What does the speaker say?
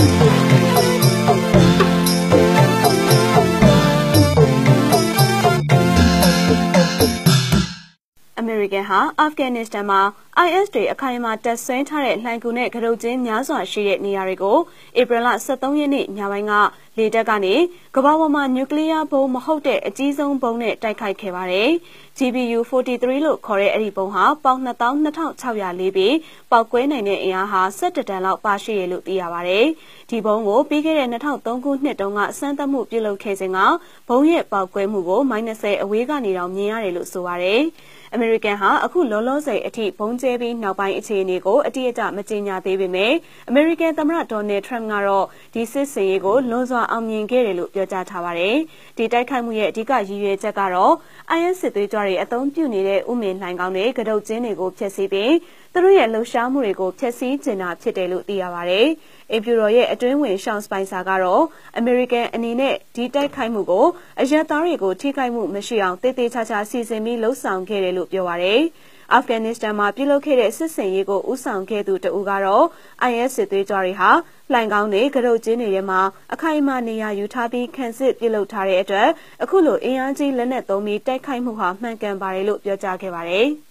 အမေရိကန်ဟာအာဖဂန်နစ္စတန်မှာ IS တွေအခိုင်အမာတပ်ဆွဲထားတဲ့လှိုင်ကူနဲ့ကရုတ်ချင်းများစွာရှိတဲ့နေရာတွေကိုဧပြီလ23ရက်နေ့ညပိုင်းကလေတပ်ကနေကမ္ဘာပေါ်မှာနျူကလ িয়ার ဘုံမဟုတ်တဲ့အကြီးဆုံးဘုံနဲ့တိုက်ခိုက်ခဲ့ပါတယ်။ GBU-43 လို့ခေါ်တဲ့အဲ့ဒီဘုံဟာပေါင်22,604ပြီးပောက်ကွဲနိုင်တဲ့အင်အားဟာ17တန်လောက်ပါရှိရလို့သိရပါတယ်။ဒီဘုံကိုပြီးခဲ့တဲ့2003ခုနှစ်တုန်းကစမ်းသပ်မှုပြုလုပ်ခဲ့စဉ်ကဘုံရဲ့ပောက်ကွဲမှုကို -30 အဝေးကနေတောင်မြင်ရတယ်လို့ဆိုပါတယ်။အမေရိကန်ဟာအခုလောလောဆယ်အထိဘုံကျဲပြီးနောက်ပိုင်းအခြေအနေကိုအတိအကျမကြေညာသေးပေမဲ့အမေရိကန်သမ္မတဒေါ်နယ်ထရမ့်ကတော့ဒီစစ်စင်ရေးကိုလွန်စွာအောင်မြင်ခဲ့တယ်လို့ပြောကြားထားပါတယ်။ဒီတိုက်ခိုက်မှုရဲ့အဓိကရည်ရွယ်ချက်ကတော့ IS စစ်သွေးကြွတွေအသုံးပြုနေတဲ့ဥမင်လှိုင်ကောင်းတွေကတုတ်ကျင်းတွေကိုဖျက်ဆီးပြီးသူတို့ရဲ့လှုပ်ရှားမှုတွေကိုဖျက်ဆီးကျင်တာဖြစ်တယ်လို့သိရပါတယ်။အေပြူတော်ရဲ့အတွင်းဝင်ရှောင်းစပိုင်ဆာကတော့အမေရိကန်အနေနဲ့ဒီတိုက်ခိုက်မှုကိုအရက်သားတွေကိုထိခိုက်မှုမရှိအောင်တေးသေးချာချာစီစဉ်ပြီးလှုပ်ဆောင်ခဲ့တယ်လို့ပြောပါတယ်။ အာဖဂန်နစ္စတန်မှာပြုလုပ်ခဲ့တဲ့စစ်စင်ရေးကိုဦးဆောင်ခဲ့သူတဦးကတော့ IS စစ်သွေးကြွတွေဟာလှိုင်ကောင်းတွေကရုတ်ကျင်းတွေထဲမှာအခိုင်အမာနေရာယူထားပြီးခံစစ်ပြုလုပ်ထားတဲ့အတွက်အခုလိုအင်အားကြီးလက်နက်သုံးပြီးတိုက်ခိုက်မှုဟာမှန်ကန်ပါတယ်လို့ပြောကြားခဲ့ပါတယ်။